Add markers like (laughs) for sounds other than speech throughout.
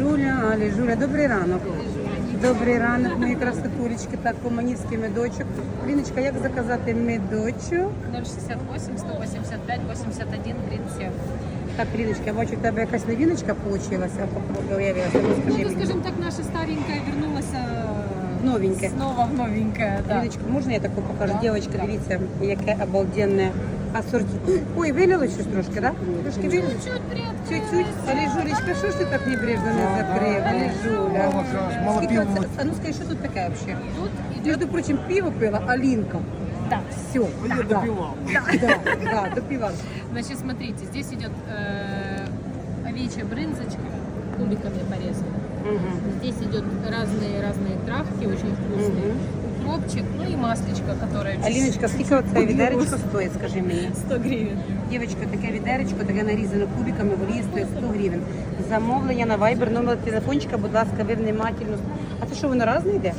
Аліжуля, Аліжуля, добрий ранок. Добрий ранок, мої красотулечки. Так, по-манівськи медочок. Ліночка, як заказати медочок? 068 185 81 37. Так, Ліночка, я бачу, у тебе якась новиночка получилася. Появилася. Ну, Ну, скажи это, мені. скажем так, наша старенькая вернулась э, Новеньке. снова в новенькое, да. Ліночка, можна я таку покажу? Да, Дівчатка, да. дивіться, яке обалденне асорті. Ой, вилило щось трошки, так? Да? Трошки вилило? Чуть приоткрылась. Чуть-чуть. Аліжулечка, що ж ти так небрежно не закрив? Аліжуля. Мало кажеш, мало Скільки пива. оце? А ну скажи, що тут таке взагалі? Тут идет... Между прочим, пиво пила Алинка. Да. Все. Я да, допивал. Да, да, да, допивал. Значит, смотрите, здесь идет э, овечья брынзочка, кубиками порезана. Здесь идет разные-разные травки, очень вкусные. Укропчик, ну и маслечко, которое... чуть- Аліночка, скільки оце відеречко стоїть, скажи мені? 100 гривен. Дівчатка, таке відеречко, таке нарізане кубиками, воліє стоїть 100 гривень. Замовлення на Viber, номер телефончика, будь ласка, ви внимательно. А це що, воно разне йде?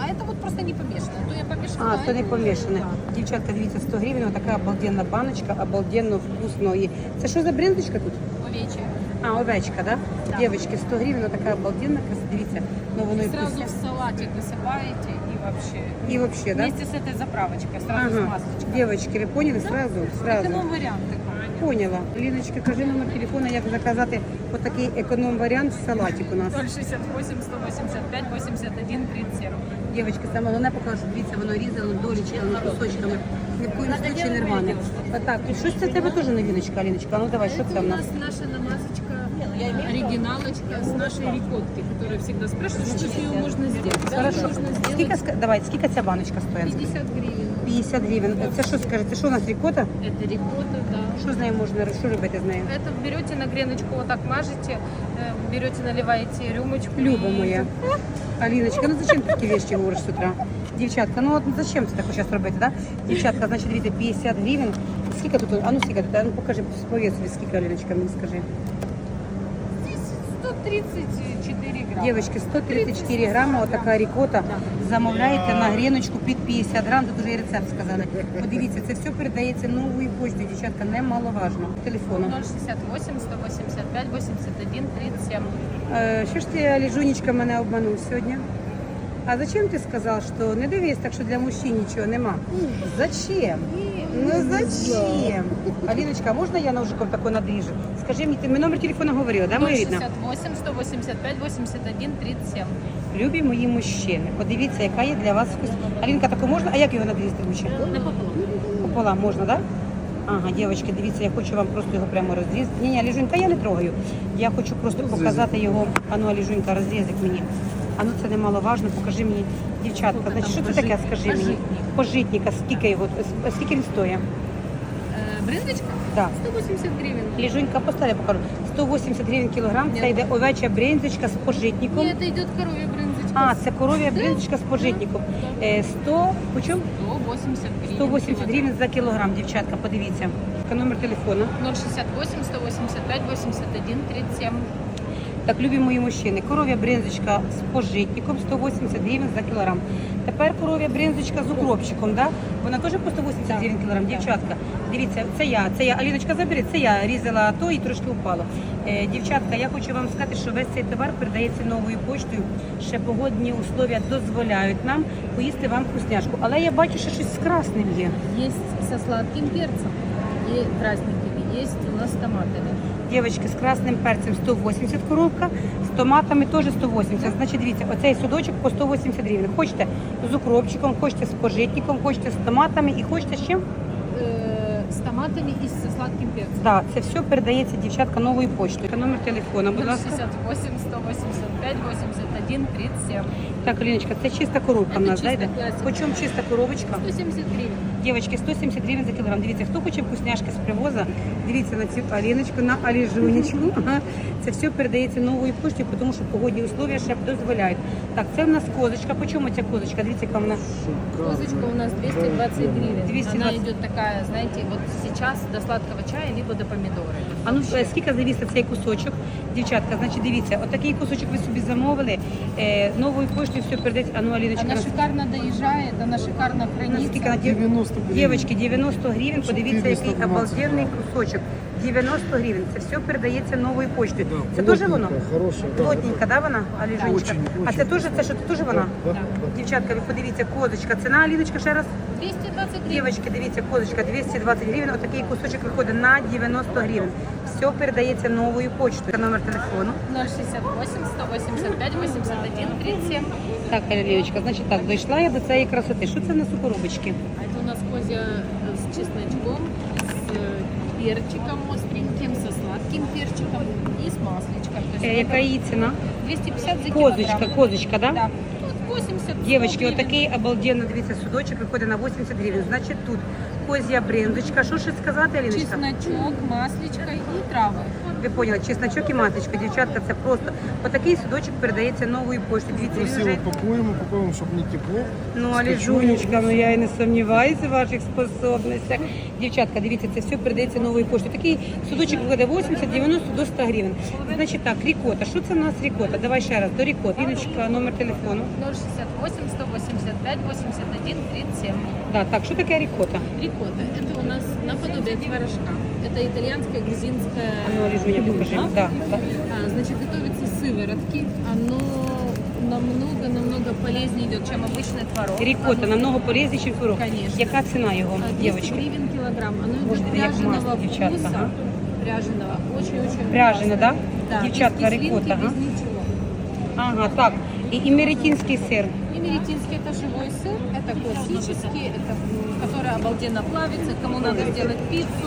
А это вот просто не помешано. То я помешала. А, це не это- помішане. Да. Дівчатка, дивіться, 100 гривень, така обалденна баночка, обалденно вкусно. І Це що за брендочка тут? Овечья. А, овечка, да? Да. Дівчатки, 100 гривень, така обалденна, краса, дивіться. Ну, воно і Сразу вкусне. в салатик высыпаете и вообще. І взагалі, да? Вместе с этой заправочкой, сразу с Ага. масочкой. Девочки, ви поняли? Сразу, сразу. Эконом-вариант такой. Поняла. Ліночка, кажи номер телефона, як заказати отакий економ-варіант в салатик у нас. 068 185 81 37. Дівчатки, саме головне покажу, дивіться, воно різано долічками, кусочками. Ні в коїм случаї не рване. Отак, і щось це в тебе теж новиночка, Аліночка. А Ну давай, що це Это в у нас? нас наша намазочка, оригиналочка с нашей рикотки, которая всегда спрашивают, что с нее можно сделать. Да, Хорошо. Можно Скільки, сделать ска- давай, скільки ця баночка стоїть? 50 гривен. 50 гривень. Це що скажете, це що у нас рікота? Это рикотта, да. Що з нею можна, що робити з нею? Это берете на греночку, вот так мажете, э, берете, наливаете рюмочку. Люба и- моя. Аліночка, ну зачем ти такі вещи говориш з утра? Дівчатка, ну от зачем це так зараз робити, да? Дівчатка, значить, дивіться, 50 гривень. Скільки тут? А ну скільки тут? А ну покажи, сповідь собі, скільки, Аліночка, мені скажи. Здесь 134 грамма. Дівчатки, 134 грами, отака рікота. Замовляєте на гріночку під 50 грам, тут вже і рецепт сказали. Подивіться, це все передається новою поштою, дівчатка, немаловажно. Телефону. 068 185 81 37. Е, Що ж ти, Аліжунечка, мене обманув сьогодні? А зачем ти сказав, що не дивись, так що для мужчин нічого нема? Зачем? Ну зачем? Аліночка, а можна я ножиком тако надріжу? Скажи мені, ти мені номер телефону говорила, да, моя рідна? 068 185 81 37. Любі мої мужчини, подивіться, яка є для вас вкус. Алінка, тако можна? А як його надрізати лучше? Напополам. Пополам можна, так? Да? Ага, дівчатки, дивіться, я хочу вам просто його прямо розрізати. Ні, ні, Аліжунька, я не трогаю. Я хочу просто показати його. Ану, Аліжунька, розрізик мені. Ану, це немаловажно, покажи мені. Дівчатка, Скільки значить, там що це таке, пожитник? скажи мені? Пожитник. Пожитника, скільки його, с- скільки він стоїть? Э, брынзочка? Да. 180 гривен. Ліжунька, поставь, я покажу. 180 гривень кілограм, це Ні. йде овеча бринзочка з пожитником. И это идет коровья брынзочка. А, це коров'я бринзочка з пожитником. Е, 100, по чому? 180 гривен. 180 гривень за кілограм, дівчатка, подивіться. Номер телефону. 068 185 81 37. Так, любі мої мужчини, коров'я бринзочка з пожитником 180 гривень за кілограм. Тепер коров'я бринзочка з укропчиком, да? Вона теж по 180 гривень кілограм. Дівчатка, дивіться, це я, це я. Аліночка, забери, це я різала то і трошки впало. Е, дівчатка, я хочу вам сказати, що весь цей товар передається новою поштою. Ще погодні условия дозволяють нам поїсти вам вкусняшку. Але я бачу, що щось з красним є. Есть со сладким перцем и праздниками. Есть у нас с томатами. Дівчатки, з красним перцем 180 коробка, з томатами теж 180. Значить, дивіться, оцей судочок по 180 гривень. Хочете з укропчиком, хочете з пожитником, хочете з томатами і хочете з чим? Э, с томатами и со сладким перцем. Так, це все передається дівчатка новою поштою. Номер телефона, будь ласка. 068 185 81 37. Так, Аліночка, це чиста коробка в нас, знаєте? класика. Чиста коробочка? 170 гривен. Девочки, 170 гривен за килограмм. Дивіться, хто хоче вкусняшки з привоза, дивіться на цю Аліночку, на Аліжунечку. Це (laughs) все передається новою поштою, тому що погодні условия ще дозволяють. Так, це в нас козочка. По чому ця козочка? Дивіться, яка вона. Козочка у нас 220 гривен. 220. Она идет такая, знаете, вот сейчас до сладкого чая, либо до помидора. А ну э, е, скільки завісить цей кусочок? Дівчатка, значить, дивіться, отакий кусочок ви собі замовили. Э, е, новою поштою все передається. А ну, Аліночка. Она шикарно доезжает, она шикарно хранится. 90 гривен. Дівчатки, 90 гривень, подивіться, який обалденний кусочок. 90 гривень. Це все передається новою поштою. Да, Це теж воно? плотненько, Хорошая, да. Плотненька, да, вона, Аліжунечка? Очень, А очень це теж, вкусно. це що, це теж вона? Да, да. Дівчатка, ви подивіться, козочка. Ціна, Аліночка, ще раз? 220 гривен. Дівчатки, дивіться, козочка, 220 гривень. Отакий кусочок виходить на 90 гривень. Все передається новою почтою. Номер телефону. 068 185 81 37. Так, Аліночка, значить так, дійшла я до цієї красоти. Що це в нас у коробочці? А это у нас козя э, с чесночком, с э, перчиком остреньким, со сладким перчиком и с маслечком. То есть Яка її ціна? 250 за Козочка, килограмм. козочка, да? Да. Вот 80 Девочки, 100 гривен. отакий обалденно, дивіться, судочок виходить на 80 гривень. Значить тут козя брендочка. Що ще сказати, Аліночка? Чесночок, маслечко и травы. Ви поняли, чесночок і маточка, дівчатка, це просто отакий судочок передається новою поштою. Дивіться, він Красиво вже... пакуємо, пакуємо, щоб не тепло. Ну, але. Жунечка, ну я і не сумніваюся в ваших способностях. Дівчатка, дивіться, це все передається новою поштою. Такий судочок виходить 80, 90 до 100 гривень. Значить так, рікота. Що це в нас рікота? Давай ще раз, до рікот. Іночка, номер телефону. 068 185 81 37. Да, так, що таке рікота? Рикотта. Это у нас наподобие творожка. Это итальянская, грузинская Ну, Ліжуня, покажи. блюдо. Да, да. А, Значит, готовится с сыворотки. Оно намного-намного полезнее идет, чем обычный творог. Рікота намного полезніше, ніж творог. Конечно. Яка ціна його, А, 200 дівчатка? гривен килограмм. Оно идет Может, як пряженого масло, девчатка, вкуса. ага. Пряженого. Очень-очень Пряжено, да? Да, Девчатка, без кислинки, рикотта, ага. без ничего. Ага, так. І, і меретінський сир. И меретинский это живой сыр, это классический, это м, который обалденно плавится. Кому надо сделать пиццу,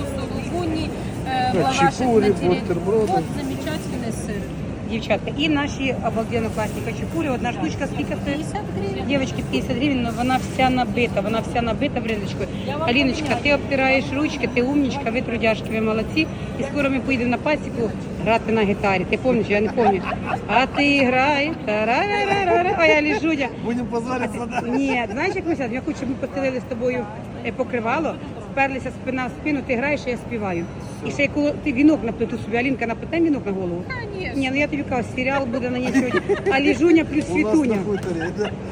сулугуни, э, Да, лавашек чипури, натереть. бутерброды. Вот замечательный сыр. Дівчатка. І наші обалденно класні хачапурі. Одна штучка скільки стоїть? 50 гривен. Дівчатки, 50 гривень, але вона вся набита, вона вся набита брендочкою. Я вам Аліночка, поміняю. ти обтираєш ручки, ти умнічка, ви трудяшки, ви молодці. І скоро ми поїдемо на пасіку грати на гітарі. Ти пам'ятаєш, я не пам'ятаю. А ти грай, тарарарара, а я ліжуня. Будемо позоритися, да? Ні, знаєш, як ми сядемо? Я хочу, щоб ми постелили з тобою е, покривало, сперлися спина в спину, ти граєш, а я співаю. І ще коли ти вінок наплету собі, Алінка наплете вінок на голову. Конечно. Ні, ну я тобі кажу, серіал буде на ній сьогодні. Аліжуня плюс світуня.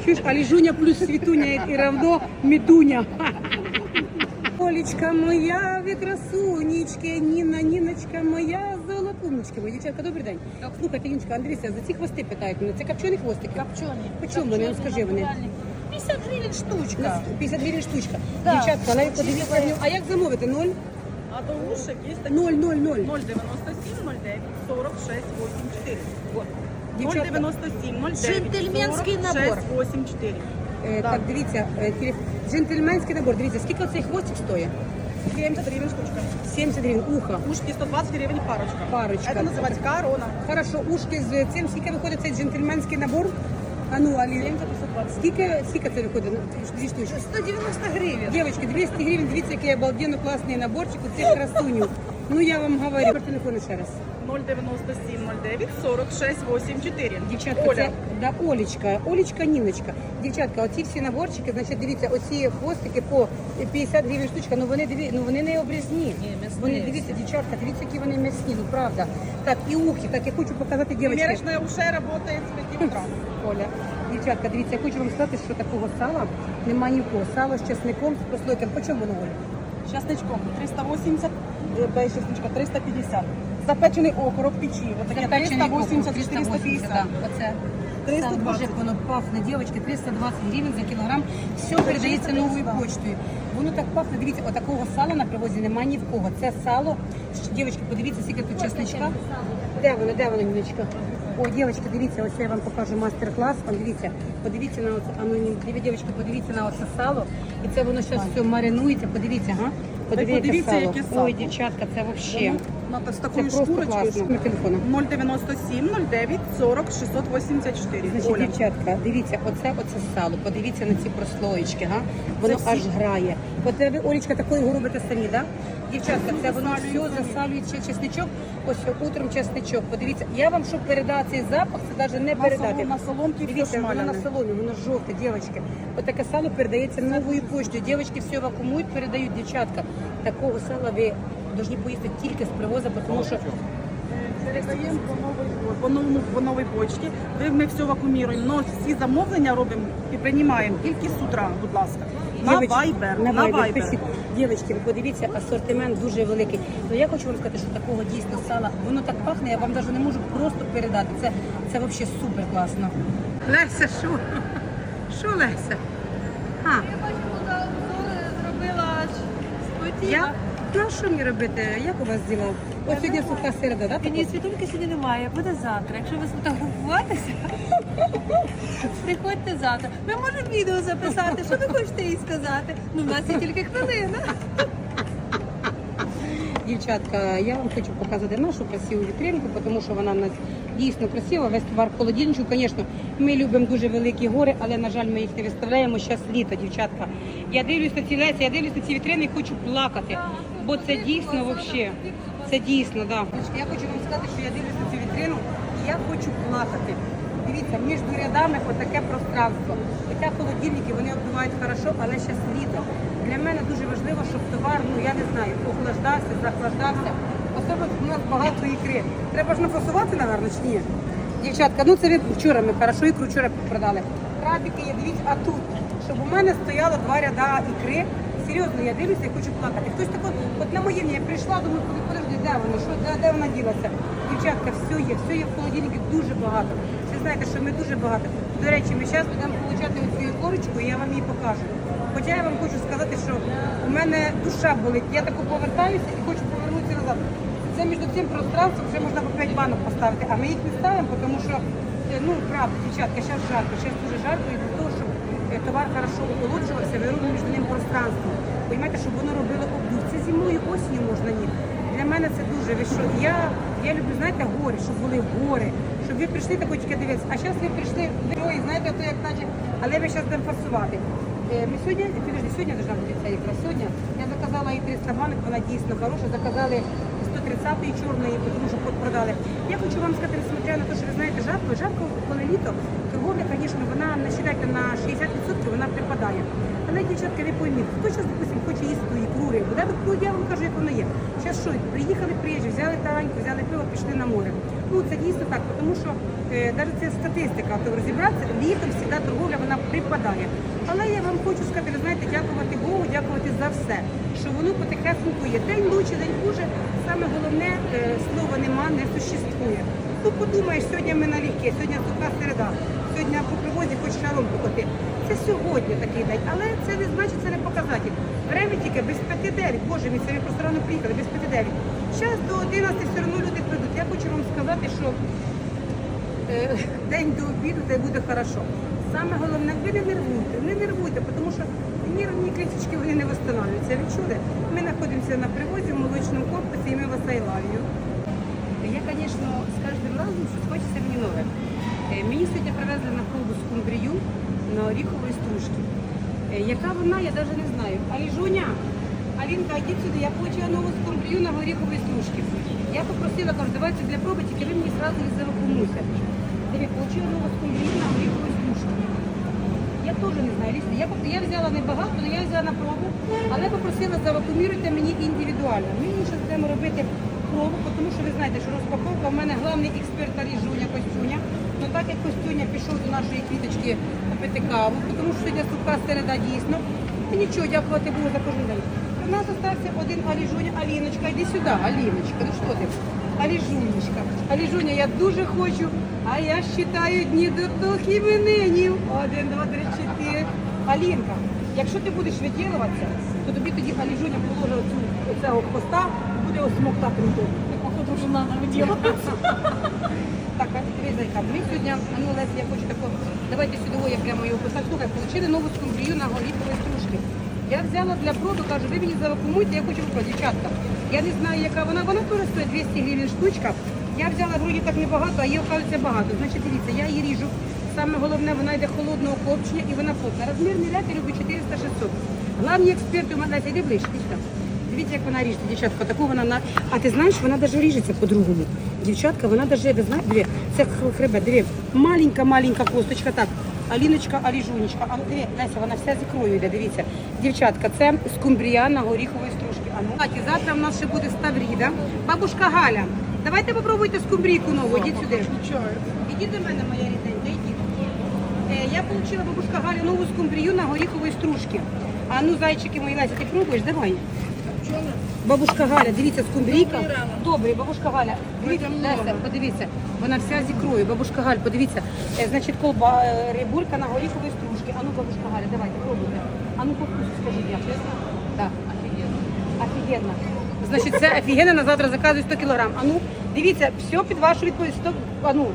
Чуєш, Аліжуня плюс світуня і равно медуня. Олечка моя, ви красунечки, Ніна, Ніночка моя, золотунечки. Мої дівчатка, добрий день. Слухайте, Ніночка, Андрійся, за ці хвости питають мене. Це копчені хвостики? Копченый. По чому вони? Ну, скажи вони. 50 гривен штучка. 50 гривень штучка. Да. Дівчатка, але подивіться, а як замовити? Ноль? А до ушек есть такие Ноль, ноль, ноль. 097 09 46 84. Вот. Девчатка. 097 09 Джентльменский 46 набор. 84. Е, Да. Так, дивіться, е, телеф- джентльменський набор. Дивіться, скільки цей хвостик стоїть? 70 гривен штучка. 70 гривень. Ухо. Ушки 120 гривен парочка. Парочка. Это называется корона. Хорошо, ушки з цим, скільки виходить цей джентльменський набор? А ну, Алі, 70 120. скільки, скільки це виходить? Ну, Дві штучки. 190 гривен. Девочки, 200 гривень, дивіться, який обалденно класний наборчик у цих красуню. Ну, я вам говорю. про телефону ще раз. 097 09 46 84. Дівчатка, Оля. це да, Олечка, Олечка, Ніночка. Дівчатка, оці всі наборчики, значить, дивіться, оці хвостики по 50 гривень штучка, ну вони диві, ну вони не обрізні. м'ясні Вони всі. дивіться, дівчатка, дивіться, які вони м'ясні, ну правда. Так, і ухи, так я хочу показати дівчатки. Примерочная уше работает с (laughs) 5 утра. Оля, дівчатка, дивіться, я хочу вам сказати, що такого сала немає ні в кого. Сало з чесником, з прослойком. По чому воно, Оля? Чесночком 380, э, без чесночка 350. Запечений окорок в печи. Вот такие Запечений 380, окорок, 450. да. Оце. 320. Боже, як воно пахне, дівчатки, 320 гривень за кілограм. Все передається новою почтою. Воно так пахне, дивіться, отакого сала на привозі немає ні в кого. Це сало. Щ- Дівчатки, подивіться, скільки тут чесничка. Де воно, де воно, Ніночка? О, дівчатки, дивіться, ось я вам покажу мастер-клас. Он, дивіться, подивіться на оце, а ну, ні, диві- дівчатки, подивіться на оце сало. І це воно зараз все маринується, подивіться, га? Подивіться, подивіться, яке сало. Ой, дівчатка, це взагалі. Ну, с Це такой просто класно. Номер телефону. 097 09 40 684. Значить, Оля. дівчатка, дивіться, оце оце сало. Подивіться на ці прослоєчки, га? Воно всі- аж грає. От ви, Олечка, такої його робите самі, да? Дівчатка, це воно все Засалюється. засалює чесничок. Ось утром чесничок. Подивіться, я вам щоб передати цей запах, це навіть не На передати. солом- на соломці Дивіться, воно на шмаляне. соломі, воно жовте, дівчатки. От таке сало передається новою поштою. Дівчатки все вакуумують, передають, дівчатка. Такого сала ви повинні поїсти тільки з привоза, тому що Передаємо по новій по- новому по новій почті. Ви ми все вакуумуємо. Но всі замовлення робимо і приймаємо тільки з утра, будь ласка. На Дівочки, На пишіть. Дівчатки, ви подивіться, асортимент дуже великий. Ну я хочу вам сказати, що такого дійсно сала, воно так пахне, я вам навіть не можу просто передати. Це, це взагалі супер класно. Леся, що? Що Леся? А, зробила я? Ну а що мені робити? Як у вас діла? Ось сьогодні суха середа, так? Ні, світульки сьогодні немає, буде завтра. Якщо ви сфотографуватися, (laughs) приходьте завтра. Ми можемо відео записати. Що ви хочете їй сказати? Ну, в нас є тільки хвилина. Дівчатка, я вам хочу показати нашу красиву вітринку, тому що вона в нас дійсно красива. Весь товар в холодильничку. Звісно, ми любимо дуже великі гори, але на жаль, ми їх не виставляємо. Зараз літо, дівчатка. Я дивлюсь на ці леці, я дивлюсь на ці вітрини і хочу плакати. Бо це дійсно взагалі. Це дійсно, да. Я хочу вам сказати, що я дивлюсь на цю вітрину і я хочу плакати. Дивіться, між рядами отаке пространство. Хоча холодильники вони обдувають хорошо, але зараз літо. Для мене дуже важливо, щоб товар, ну я не знаю, охлаждався, захлаждався. Особливо у нас багато ікри. Треба ж нафасувати, напевно, чи ні? Дівчатка, ну це ви вчора ми хорошо ікру вчора продали. Крабики є, дивіться, а тут, щоб у мене стояло два ряда ікри. Серйозно, я дивлюся і хочу плакати. Хтось тако, от на моє я прийшла, думаю, «Подожди, де воно? Що, де, де вона ділася? Дівчатка, все є, все є в холодильнику дуже багато. Ви знаєте, що ми дуже багато. До речі, ми зараз будемо получати оцю корочку, і я вам її покажу. Хоча я вам хочу сказати, що у мене душа болить. Я тако повертаюся і хочу повернутися назад. Це між цим пространством вже можна по 5 банок поставити, а ми їх не ставимо, тому що е, ну правда, дівчатка, зараз жарко, зараз дуже жарко і для того, щоб е, товар хорошо охолоджувався, ви між ним пространство. Понімаєте, щоб воно робило обдув. Це зимою, осінню можна ні. Для мене це дуже. Ви? Я, я люблю, знаєте, гори, щоб були гори, щоб ви прийшли тако тільки дивитися. А зараз ви прийшли герої, знаєте, то як наче, але ви зараз будемо фасувати. Е, Ми сьогодні, підожди, сьогодні должна бути ця ікра. Сьогодні я заказала їй 300 банок, вона дійсно хороша. Заказали 130-ї чорної, тому що продали. Я хочу вам сказати, несмотря на те, що ви знаєте, жарко, жарко, коли літо, торговля, звісно, вона не считайте на 60% вона припадає. Але, дівчатка, ви пойміть, хто зараз, допустим, хоче їсти ту ікру рибу, да? Я вам кажу, як воно є. Зараз що, приїхали приїжджі, взяли тараньку, взяли пиво, пішли на море. Ну, це дійсно так, тому що е, навіть це статистика, то розібратися, літом завжди торговля вона припадає. Але я вам хочу сказати, ви знаєте, дякувати Богу, дякувати за все, що воно потихесеньку є. День лучше, день хуже. Саме головне, е, слова нема, не существує. Ну подумаєш, сьогодні ми налегке, сьогодні суха середа, сьогодні по привозі хоч шаром покоти. Це сьогодні такий день, але це не значить, це не показатель. Время тільки без 5-9. Боже мій, це ви просто рано приїхали, без 5-9. Зараз до 11 все одно люди прийдуть. Я хочу вам сказати, що е, день до обіду це буде хорошо. Саме головне, ви не нервуйте, не нервуйте, тому що нервні кліточки вони не встановлюються. Ви чули? Ми знаходимося на привозі в молочному корпусі і ми вас love. Я, звісно, з кожним разом щось хочеться мені нове. Е, Мені сьогодні привезли на пробу скумбрію на оріхової стружки. Е, Яка вона, я навіть не знаю. Аліжуня, Алінка, йдіть сюди, я получила нову скумбрію на горіховій стружці. Я попросила, кажу, давайте для проби, тільки ви мені зразу не завакумуйте. Получила нову скумбрію на горіховій стружці. Я теж не знаю, Ліся. Я, я взяла небагато, але я взяла на пробу, але попросила завакуміруйте мені індивідуально. Ми ще будемо робити пробу, тому що ви знаєте, що розпаковка в мене головний експерт Ріжуня Костюня. Ну так як Костюня пішов до нашої квіточки попити каву, тому що сьогодні суха середа дійсно. І нічого, дякувати Богу за кожен день. У нас залишився один Аліжуня, Аліночка, йди сюди, Аліночка, ну що ти? Аліжунечка. Аліжуня, я дуже хочу, а я считаю дні до іменинів. Один, два, три, чотири. Алінка, якщо ти будеш виділуватися, то тобі тоді Аліжуня положить цю цього поста і буде осмоктати руку. Так, походу, що надо виділитися. Зайка, ми сьогодні, ну Леся, я хочу тако, давайте сюди, я прямо його поставлю. Слухай, отримали нову скумбрію на горіховій стружки. Я взяла для проду, кажу, ви мені завакумуйте, я хочу попробувати. Дівчатка, я не знаю, яка вона, вона теж стоїть 200 гривень штучка. Я взяла вроді так небагато, а її, оказується, багато. Значить, дивіться, я її ріжу. Саме головне, вона йде холодного копчення і вона плотна. Розмірний ряд я люблю 400-600. Главні експерти у мене, йди ближче. Дивіться, як вона ріжеться, дівчатка, таку вона на. А ти знаєш, вона навіть ріжеться по-другому. Дівчатка, вона навіть, ви знаєте, диви, це хребет, диви, маленька-маленька косточка, так. Аліночка, Аліжунечка, а диви, Леся, вона вся з ікрою йде, дивіться. Дівчатка, це скумбрія на горіхової стружки. А ну, Каті, завтра в нас ще буде ставріда. Бабушка Галя, Давайте попробуйте скумбрійку нову, ідіть сюди. Ідіть до мене, моя рідненька, ідіть. Е, я отримала бабушка Галя нову скумбрію на горіховій стружці. А ну, зайчики мої Леся, ти пробуєш? Давай. Бабушка Галя, дивіться, скумбрійка. Добре, бабушка Галя, дивіться, Леся, подивіться, вона вся з ікрою. Бабушка Галя, подивіться, е, значить, колба, е, рибулька на горіховій стружці. А ну, бабушка Галя, давайте, пробуйте. А ну, по вкусу скажіть, як? Так, офігенно. Офігенно. Значить, це офігенно, на завтра заказую 100 кілограм. А ну, дивіться, все під вашу відповідь. 100, а ну,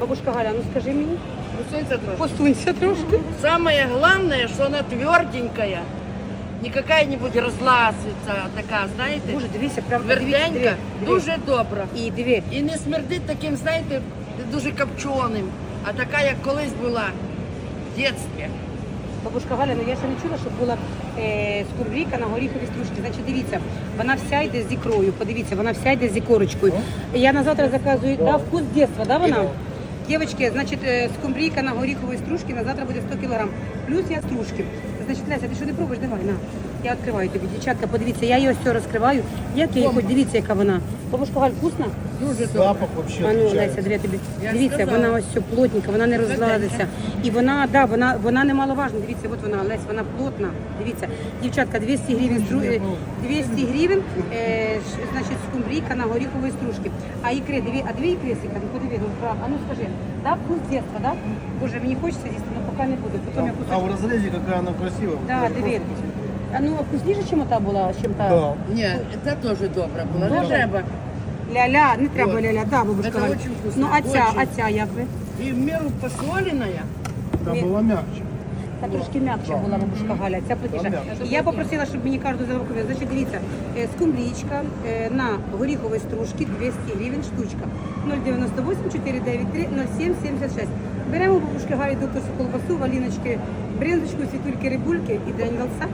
бабушка Галя, ну скажи мені, Кусочек трошки. посунься трошки. Самое главное, что она тверденькая, не какая-нибудь разласица, така, знаєте, Боже, дивіться, прям дивіться, тверденька, диви, диви. дуже добра. І диви, І не смердить таким, знаєте, дуже копченим, а така, як колись була в дитинстві. Бабушка Галя, ну я ще не чула, щоб була е, скумбрійка на горіховій стружці. Значить, дивіться, вона вся йде з ікрою. Подивіться, вона вся йде з ікорочкою. Я на завтра заказую, да, вкус дитинства, да, вона? Дівчатки, значить, е, скумбрійка на горіховій стружці на завтра буде 100 кг. Плюс я стружки. Значить, Леся, ти що не пробуєш? Давай, на. Я відкриваю тобі, дівчатка, подивіться, я її ось цього розкриваю. Як я її хоч дивіться, яка вона. Бабушка Галь, вкусна? Дуже. Запах вообще А ну, Леся, отличается. диви, тобі. Я Дивіться, сказала. вона ось все плотненька, вона не розладиться. І вона, да, вона, вона немаловажна. Дивіться, от вона, Лесь, вона плотна. Дивіться, дівчатка, 200 гривень, стру... е, 200 гривень, е, ш- значить, скумбрійка на горіховій стружці. А ікри, диві, а дві ікри, Сіка, ну подиви, ну, прав- а ну скажи, да, вкус дитинства, да? Боже, мені хочеться з'їсти, поки не буду. Потім я А в разрезе какая она красивая. Да, Просто диви. А ну, вкусніше, чим та була, чим та? Да. Ні, це теж добра була. Добра? Не треба. Ля-ля, не треба Вот. ля-ля, да, бабушка. Очень вкусно, Ну, а ця, очень. а ця як ви? І в міру посоленая. Там была мягче. Та трошки м'якша була бабушка Галя, ця плотніша. Я попросила, щоб мені кожну заварку. Значить, дивіться, е, скумбрічка е, на горіховій стружці 200 гривень штучка. 098 493 07 76. Беремо бабушки Галі докторську колбасу, валіночки, бринзочку, світульки, рибульки і денгалса.